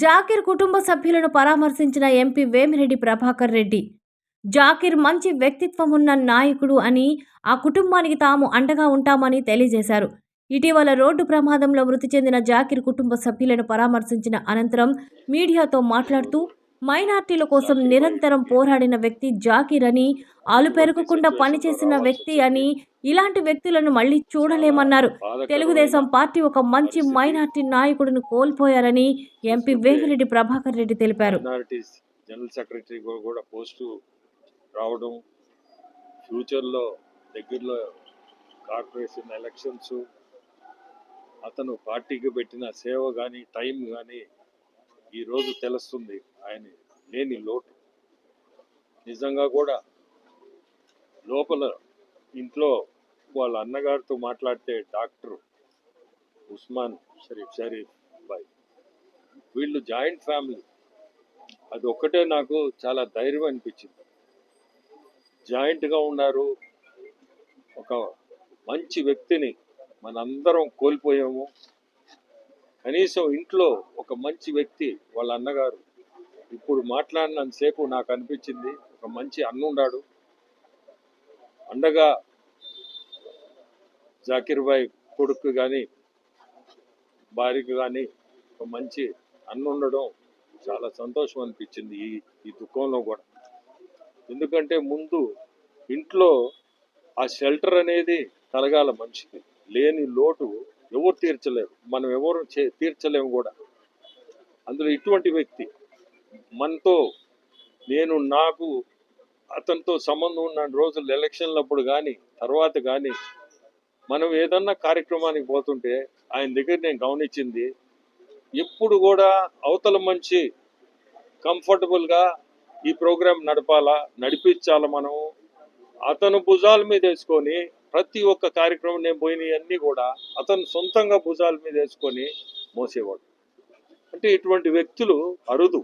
జాకిర్ కుటుంబ సభ్యులను పరామర్శించిన ఎంపీ వేమిరెడ్డి ప్రభాకర్ రెడ్డి. జాకిర్ మంచి వ్యక్తిత్వం ఉన్న నాయకుడు అని ఆ కుటుంబానికి తాము అండగా ఉంటామని తెలియజేశారు. ఇటీవల రోడ్డు ప్రమాదంలో మృతి చెందిన జాకిర్ కుటుంబ సభ్యులను పరామర్శించిన అనంతరం మీడియాతో మాట్లాడుతూ మైనార్టీల కోసం నిరంతరం పోరాడిన వ్యక్తి జాకిర్ అని ఆలు పెరగకుండా పనిచేసిన వ్యక్తి అని ఇలాంటి వ్యక్తులను మళ్ళీ చూడలేమన్నారు. తెలుగుదేశం పార్టీ ఒక మంచి మైనార్టీ నాయకుడిని కోల్పోయారని ఎంపీ వేమిరెడ్డి ప్రభాకర్ రెడ్డి తెలిపారు. జనరల్ సెక్రటరీ కూడా పోస్టు రావడం ఫ్యూచర్లో దగ్గరలో కార్పొరేషన్ ఎలక్షన్స్ అతను పార్టీకి పెట్టిన సేవ కానీ టైం కానీ ఈరోజు తెలుస్తుంది. ఆయన లేని లోటు. నిజంగా కూడా లోపల ఇంట్లో వాళ్ళ అన్నగారితో మాట్లాడితే డాక్టర్ ఉస్మాన్ షరీఫ్ షరీఫ్ బాయ్. వీళ్ళు జాయింట్ ఫ్యామిలీ. అది ఒక్కటే నాకు చాలా ధైర్యం అనిపించింది. జాయింట్గా ఉన్నారు. ఒక మంచి వ్యక్తిని మనందరం కోల్పోయాము. కనీసం ఇంట్లో ఒక మంచి వ్యక్తి వాళ్ళ అన్నగారు ఇప్పుడు మాట్లాడినంతసేపు నాకు అనిపించింది ఒక మంచి అన్నుండాడు. అండగా జాకిర్బాయ్ కొడుకు కానీ భార్యకు కానీ ఒక మంచి అన్న ఉండడం చాలా సంతోషం అనిపించింది ఈ ఈ దుఃఖంలో కూడా. ఎందుకంటే ముందు ఇంట్లో ఆ షెల్టర్ అనేది కలగాల మనిషికి. లేని లోటు ఎవరు తీర్చలేరు. మనం ఎవరు చే- తీర్చలేము కూడా. అందులో ఇటువంటి వ్యక్తి మనతో నేను నాకు అతనితో సంబంధం ఉన్న రోజులు ఎలక్షన్లప్పుడు కానీ తర్వాత కానీ మనం ఏదన్నా కార్యక్రమానికి పోతుంటే ఆయన దగ్గర నేను గమనించింది ఎప్పుడు కూడా అవతల మంచి కంఫర్టబుల్గా ఈ ప్రోగ్రాం నడపాలా నడిపించాలా మనం? అతను భుజాల మీద వేసుకొని ప్రతి ఒక్క కార్యక్రమం నేను పోయినవన్నీ కూడా అతను సొంతంగా భుజాల మీద వేసుకొని మోసేవాడు. అంటే ఇటువంటి వ్యక్తులు అరుదు.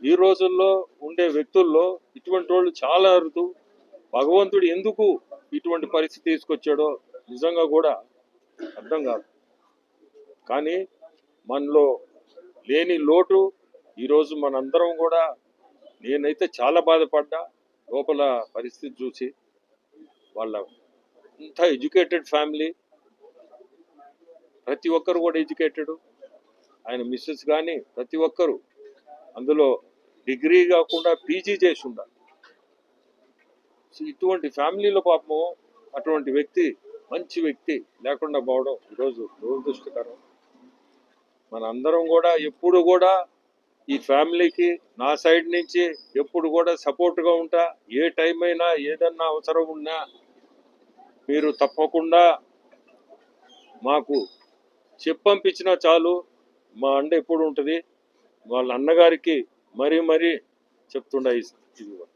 ఈ రోజుల్లో ఉండే వ్యక్తుల్లో ఇటువంటి వాళ్ళు చాలా అరుదు. భగవంతుడు ఎందుకు ఇటువంటి పరిస్థితి తీసుకొచ్చాడో నిజంగా కూడా అర్థం కాదు. కానీ మనలో లేని లోటు ఈరోజు మనందరం కూడా నేనైతే చాలా బాధపడ్డా. లోపల పరిస్థితి చూసి వాళ్ళ ఇంత ఎడ్యుకేటెడ్ ఫ్యామిలీ ప్రతి ఒక్కరు కూడా ఎడ్యుకేటెడ్. ఆయన మిస్సెస్ కానీ ప్రతి ఒక్కరు అందులో డిగ్రీ కాకుండా పీజీ చేసి ఉండాలి ఇటువంటి ఫ్యామిలీలో పాపము అటువంటి వ్యక్తి మంచి వ్యక్తి లేకుండా పోవడం ఈరోజు దురదృష్టకరం. మన అందరం కూడా ఎప్పుడు కూడా ఈ ఫ్యామిలీకి నా సైడ్ నుంచి ఎప్పుడు కూడా సపోర్ట్గా ఉంటా. ఏ టైం అయినా ఏదన్నా అవసరం ఉన్నా మీరు తప్పకుండా మాకు చెప్పంపించినా చాలు. మా అండ ఎప్పుడు ఉంటుంది? వాళ్ళ అన్నగారికి మరీ మరీ చెప్తుండ ఇది. కూడా